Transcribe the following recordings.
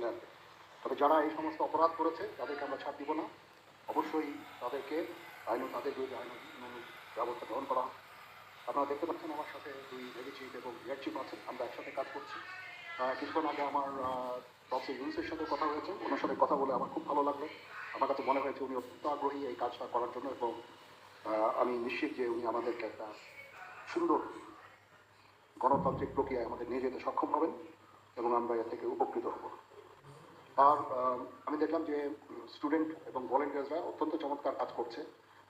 চলে আসবে। তবে যারা এই সমস্ত অপরাধ করেছে, তাদেরকে আমরা ছাড় দিব না। অবশ্যই তাদেরকে আইন তাদের বিরুদ্ধে আইন ব্যবস্থা গ্রহণ করা হবে। আপনারা দেখতে পাচ্ছেন আমার সাথে দুই চিফ এবং রিয়ার চিফ আছেন। আমরা একসাথে কাজ করছি। কিছুক্ষণ আগে আমার ডক্টর ইউনুসের সাথে কথা হয়েছে। ওনার সাথে কথা বলে আমার খুব ভালো লাগল। আমার কাছে মনে হয়েছে উনি অত্যন্ত আগ্রহী এই কাজটা করার জন্য এবং আমি নিশ্চিত যে উনি আমাদেরকে একটা সুন্দর গণতান্ত্রিক প্রক্রিয়ায় আমাদের নিয়ে যেতে সক্ষম হবেন এবং আমরা এর থেকে উপকৃত হব। আর আমি দেখলাম যে স্টুডেন্ট এবং ভলেন্টিয়ার্সরা অত্যন্ত চমৎকার কাজ করছে।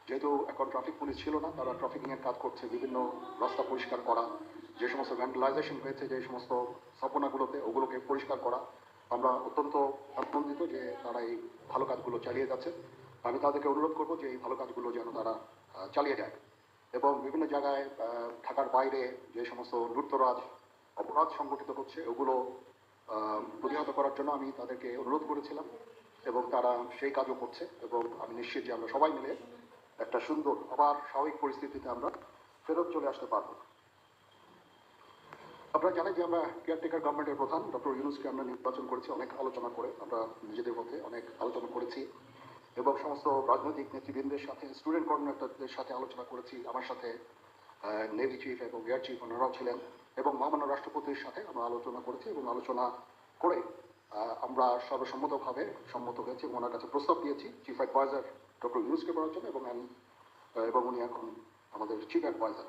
যেহেতু এখন ট্রাফিক পুলিশ ছিল না, তারা ট্রাফিকিংয়ের কাজ করছে, বিভিন্ন রাস্তা পরিষ্কার করা, যে সমস্ত ভ্যান্ডালাইজেশন হয়েছে, যে সমস্ত স্থাপনাগুলোতে ওগুলোকে পরিষ্কার করা। আমরা অত্যন্ত আনন্দিত যে তারা এই ভালো কাজগুলো চালিয়ে যাচ্ছে। আমি তাদেরকে অনুরোধ করব যে এই ভালো কাজগুলো যেন তারা চালিয়ে যায়। এবং বিভিন্ন জায়গায় ঢাকার বাইরে যে সমস্ত লুটতরাজ অপরাধ সংগঠিত হচ্ছে, ওগুলো প্রতিহত করার জন্য আমি তাদেরকে অনুরোধ করেছিলাম এবং তারা সেই কাজও করছে এবং আমি নিশ্চিত যে আমরা সবাই মিলে একটা সুন্দর, আবার স্বাভাবিক পরিস্থিতিতে আমরা ফেরত চলে আসতে পারব। আপনারা জানেন যে আমরা কেয়ারটেকার গভর্নমেন্টের প্রধান ডক্টর ইউনুসকে আমরা নির্বাচন করেছি, অনেক আলোচনা করে আমরা নিজেদের মধ্যে অনেক আলোচনা করেছি এবং সমস্ত রাজনৈতিক নেতৃবৃন্দের সাথে স্টুডেন্ট কোঅর্ডিনেটরদের সাথে আলোচনা করেছি, আমার সাথে। নেভি চিফ এবং এয়ার চিফ ওনারাও ছিলেন এবং মহামান্য রাষ্ট্রপতির সাথে আমরা আলোচনা করেছি এবং আলোচনা করে আমরা সর্বসম্মতভাবে সম্মত হয়েছি এবং ওনার কাছে প্রস্তাব দিয়েছি। চিফ অ্যাডভাইজার ডক্টর ইউনুসকে করার জন্য এবং এবং উনি এখন আমাদের চিফ অ্যাডভাইজার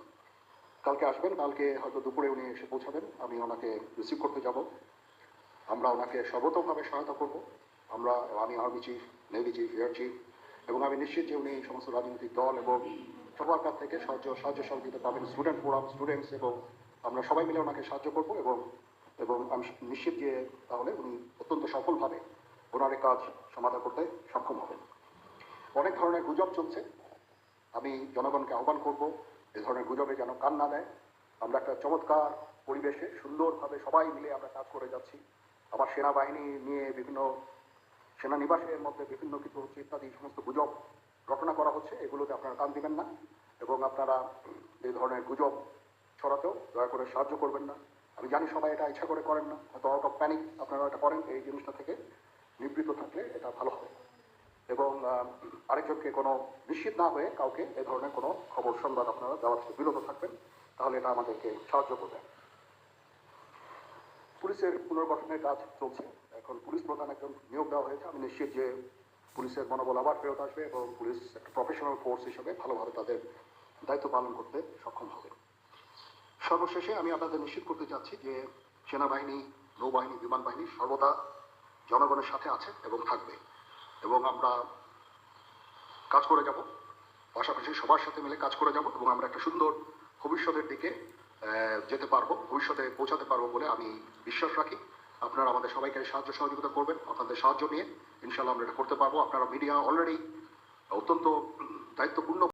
কালকে আসবেন, কালকে হয়তো দুপুরে উনি এসে পৌঁছাবেন, আমি ওনাকে রিসিভ করতে যাব। আমরা ওনাকে সর্বতভাবে সহায়তা করব। আমরা, আমি army chief navy chief air chief এবং আমি নিশ্চিত যে উনি সমস্ত রাজনৈতিক দল এবং সবার কাছ থেকে সাহায্য সাহায্য সহযোগিতা পাবেন স্টুডেন্ট ফোরাম স্টুডেন্টস এবং আমরা সবাই মিলে ওনাকে সাহায্য করব এবং এবং আমি নিশ্চিত যে তাহলে উনি অত্যন্ত সফলভাবে ওনার কাজ সমাধান করতে সক্ষম হবেন। অনেক ধরনের গুজব চলছে। আমি জনগণকে আহ্বান করব এ ধরনের গুজবে যেন কান না দেয়। আমরা একটা চমৎকার পরিবেশে সুন্দরভাবে সবাই মিলে আমরা কাজ করে যাচ্ছি। আমার সেনাবাহিনী নিয়ে বিভিন্ন সেনানিবাসের মধ্যে বিভিন্ন কিছু হচ্ছে ইত্যাদি সমস্ত গুজব রটনা করা হচ্ছে। এগুলোতে আপনারা কান দিবেন না। এবং আপনারা এই ধরনের গুজব ছড়াতেও দয়া করে সাহায্য করবেন না। আমি জানি সবাই এটা ইচ্ছা করে করেন না। হয়তো আউট অফ প্যানিক আপনারা এটা করেন, এই জিনিসটা থেকে নিবৃত্ত থাকলে এটা ভালো হবে। এবং আরেকজনকে কোনো নিশ্চিত না হয়ে কাউকে এ ধরনের কোনো খবর, সংবাদ আপনারা দেওয়ার থেকে বিরত থাকবেন, তাহলে এটা আমাদেরকে সাহায্য করবে। পুলিশের পুনর্গঠনের কাজ চলছে। এখন পুলিশ প্রধান একজন নিয়োগ দেওয়া হয়েছে। আমি নিশ্চিত যে পুলিশের মনোবল আবার ফেরত আসবে এবং পুলিশ একটা প্রফেশনাল ফোর্স হিসেবে ভালোভাবে তাদের দায়িত্ব পালন করতে সক্ষম হবে। সর্বশেষে আমি আপনাদের নিশ্চিত করতে চাচ্ছি যে সেনাবাহিনী, নৌবাহিনী বিমান বাহিনী সর্বদা জনগণের সাথে আছে এবং থাকবে এবং আমরা কাজ করে যাব। পাশাপাশি সবার সাথে মিলে কাজ করে যাব এবং আমরা একটা সুন্দর ভবিষ্যতের দিকে যেতে পারব, ভবিষ্যতে পৌঁছাতে পারব বলে আমি বিশ্বাস রাখি। আপনারা আমাদের সবাইকে সাহায্য সহযোগিতা করবেন, আপনাদের সাহায্য নিয়ে। ইনশাল্লাহ আমরা এটা করতে পারব। আপনারা মিডিয়া অলরেডি অত্যন্ত দায়িত্বপূর্ণ